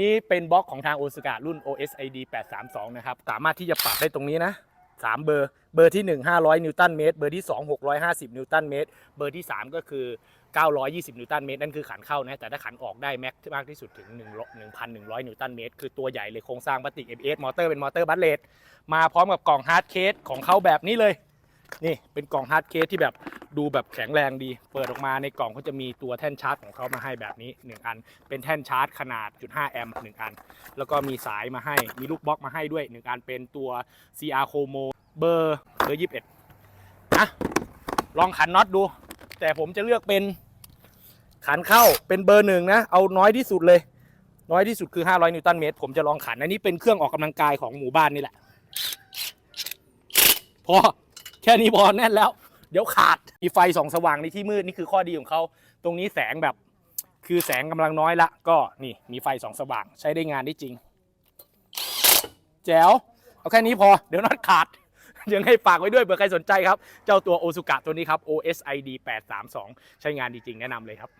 นี้เป็นบล็อกของทางโอซากะรุ่น OSID 832 นะครับ สามารถที่จะปรับได้ตรงนี้นะ 3 เบอร์ เบอร์ที่ 1 500 นิวตันเมตร เบอร์ที่ 2 650 นิวตันเมตร เบอร์ที่ 3 ก็คือ 920 นิวตันเมตร นั่นคือขันเข้านะ แต่ถ้าขันออกได้แม็กมากที่สุดถึง 1,100 นิวตันเมตร คือตัวใหญ่เลยโครงสร้างพลาสติก ABS มอเตอร์เป็นมอเตอร์บัตเลตมาพร้อมกับกล่องฮาร์ดเคสของเขาแบบนี้เลย นี่เป็นกล่องฮาร์ดเคสที่แบบ ดูแบบแข็งแรงดี เปิดออกมาในกล่องเขาจะมีตัวแท่นชาร์จของเขามาให้แบบนี้ 1 อัน เป็นแท่นชาร์จขนาด0.5แอมป์1อัน แล้วก็มีสายมาให้ มีลูกบล็อกมาให้ด้วย 1 อันเป็นตัว CR Como เบอร์เบอร์21นะลองขันน็อตดู แต่ผมจะเลือกเป็นขันเข้าเป็นเบอร์หนึ่งนะ เอาน้อยที่สุดเลย น้อยที่สุดคือ 500 นิวตันเมตร ผมจะลองขัน อันนี้เป็นเครื่องออกกำลังกายของหมู่บ้านนี่แหละ พอ แค่นี้พอแน่นแล้ว เดี๋ยวขาด มีไฟส่องสว่างในที่มืดนี่คือข้อดีของเขาตรงนี้แสงแบบคือแสงกำลังน้อยละ ก็นี่มีไฟส่องสว่างใช้ได้งานได้จริง แจ๋วเอาแค่นี้พอเดี๋ยวน็อตขาดยังให้ฝากไว้ด้วยเผื่อใครสนใจครับ เจ้าตัวโอซุกะตัวนี้ครับ OSID 832 ใช้งานดีจริงแนะนำเลยครับ